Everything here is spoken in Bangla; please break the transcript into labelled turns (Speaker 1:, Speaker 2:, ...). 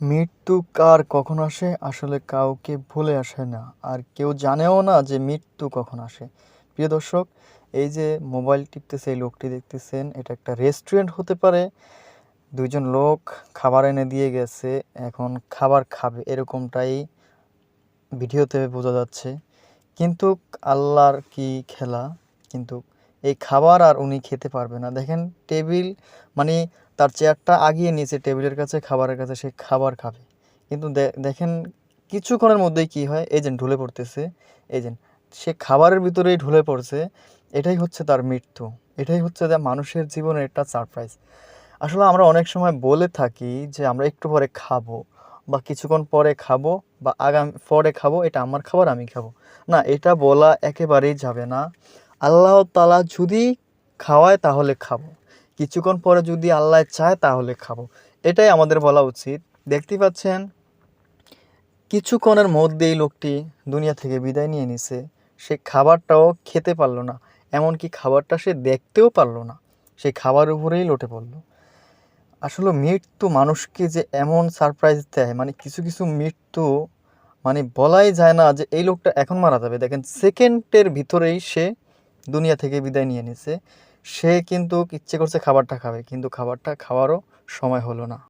Speaker 1: মৃত্যু কার কখন আসে আসলে কাউকে ভুলে আসে না। আর কেউ জানেও না যে মৃত্যু কখন আসে। প্রিয় দর্শক, এই যে মোবাইল টিপতেছে, এই লোকটি দেখতেছেন, এটা একটা রেস্টুরেন্ট হতে পারে। দুইজন লোক খাবার এনে দিয়ে গেছে, এখন খাবার খাবে এরকমটাই ভিডিওতে বোঝা যাচ্ছে। কিন্তু আল্লাহর কি খেলা? কিন্তু এই খাবার আর উনি খেতে পারবে না। দেখেন টেবিল মানে তার চেয়ারটা আগিয়ে নিয়েছে, টেবিলের কাছে, খাবারের কাছে, সে খাবার খাবে। কিন্তু দেখেন কিছুক্ষণের মধ্যেই কি হয় এজেন্ট ঢুলে পড়তেছে এজেন্ট সে খাবারের ভিতরেই ঢুলে পড়ছে, এটাই হচ্ছে তার মৃত্যু, এটাই হচ্ছে যে মানুষের জীবনের একটা সারপ্রাইজ আসলে আমরা অনেক সময় বলে থাকি যে আমরা একটু পরে খাব, বা কিছুক্ষণ পরে খাব, বা আগামী, পরে খাব, এটা আমার খাবার, আমি খাব। না, এটা বলা একেবারেই যাবে না। আল্লাহ তালা যদি খাওয়ায় তাহলে খাব। কিছুক্ষণ পরে যদি আল্লাহ চায় তাহলে খাব। এটাই আমাদের বলা উচিত। দেখতে পাচ্ছেন, কিছুক্ষণের মধ্যেই লোকটি দুনিয়া থেকে বিদায় নিয়ে নিছে। সে খাবারটাও খেতে পারল না, এমনকি খাবারটা সে দেখতেও পারল না। সেই খাবার উপরেই লোটে পড়ল। আসলে মৃত্যু মানুষকে যে এমন সারপ্রাইজ দেয় মানে কিছু কিছু মৃত্যু মানে বলাই যায় না যে এই লোকটা এখন মারা যাবে। দেখেন সেকেন্ডের ভিতরেই সে দুনিয়া থেকে বিদায় নিয়ে নিছে। সে কিন্তু ইচ্ছে করছে খাবারটা খাবে, কিন্তু খাবারটা খাওয়ারও সময় হলো না।